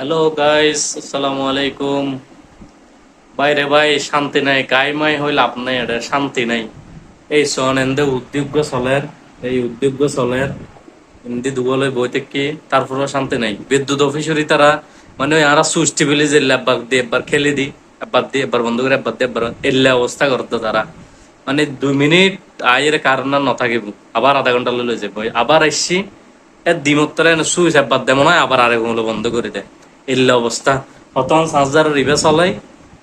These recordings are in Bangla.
হ্যালো গাইস আসসালামু আলাইকুম বাইরে ভাই, শান্তি নাই। গাই মাই হইল নাই এটা শান্তি নাই। এই সন এন্দে উদ্যোগ চলের, এই উদ্যোগ চলের। এমদি দুবলে বইতে কি তারপরেও শান্তি নাই। বিদ্যুৎ অফিসরি তারা মানে ওই আরা সুইচ টিপিলে যে একবার দিয়ে একবার খেলে দি, একবার দিয়ে একবার বন্ধ করে একবার দিয়ে একবার এল্লা অবস্থা করতো তারা। মানে দুই মিনিট আয়ের কারণ আর নথাকিব। আবার আধা ঘণ্টা লইলে যাব আবার আসছি এর দিমত্তরে সুইচ একবার দেয় মনে হয় আবার আরেক বন্ধ করে দেয়। এল্লা অবস্থা। হতন সাজদার ইবে চলাই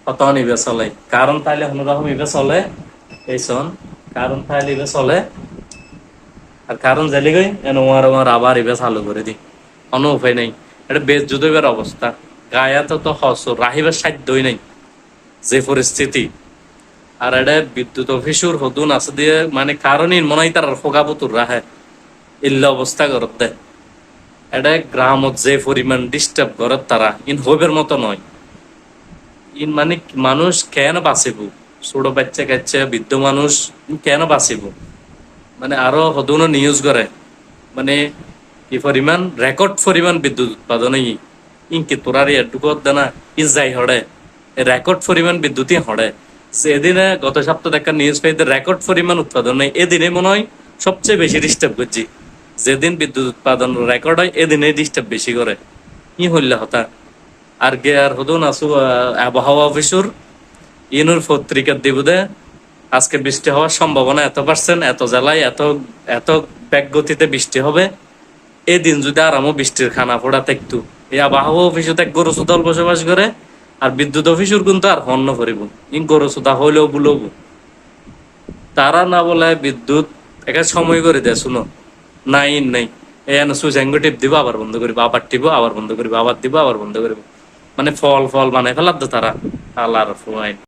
হতন ইবে চলাই কারণ তাইলে হনুরকম ইবে চলে, এই শোন, কারণ তাইলে ইবে চলে, আর কারণ জেলে গই এন ওমার ওমার আবার ইবে চালু করে দি। কোনো উপায় নাই। এটা বেশ যুদ্ধের অবস্থা। গায়াতে তো হস, রাহিবার সাধ্যই নাই, যে পরিস্থিতি। আর এটা বিদ্যুৎ অফিসুর হদুন আছে দিয়ে মানে কারণই মনে হয় তার ফোকাবতুর রাহে। ইল্লা অবস্থা করত দেয় এটা গ্রামত যে পরিমাণ ডিস্টার্ব করে তারা, ইন হবের মতো নয়। ইন মানে মানুষ কেন বাঁচিব? ছোট বাচ্চা কাচ্চা, বৃদ্ধ মানুষ কেন বাঁচিব? মানে আরও হদুন নিউজ করে মানে কি পরিমাণ রেকর্ড পরিমাণ বিদ্যুৎ উৎপাদন ইনকে তোরার এটুকু দেনা ইস যাই হড়ে রেকর্ড পরিমাণ বিদ্যুৎই হড়ে। এদিনে গত সপ্তাহে দেখা নিউজ পাইতে রেকর্ড পরিমাণ উৎপাদন, এদিনে মনে হয় সবচেয়ে বেশি ডিস্টার্ব করছি। যেদিন বিদ্যুৎ উৎপাদন রেকর্ড হয় এদিনে ডিস্টার্ব বেশি করে ই হইলে হতা? আর গে আর হদুন আসু আবহাওয়া অফিসুর ইনুর পত্রিকা দিব দে। আজকে বৃষ্টি হওয়ার সম্ভাবনা এত পার্সেন্ট, এত জেলায় এত এত ব্যাগ গতিতে বৃষ্টি হবে। এই দিন যদি আরামও বৃষ্টির খানা ফোড়া থাকতো এই আবহাওয়া অফিসে এক গরু সুদল বসবাস করে, আর বিদ্যুৎ অফিসুর কিন্তু আর হন্য করিব ইন গরু সুদা হইলেও বুলব। তারা না বলে বিদ্যুৎ একটা সময় করে দেয় শুনো। নাই নাই এন সুইচ অ্যাঙ্গো দিব আবার বন্ধ করি আবার টিব আবার বন্ধ করি আবার দিব আবার বন্ধ করি মানে ফল ফল মানে ফেলার তো তারা আল্লাহর ফুয়াইন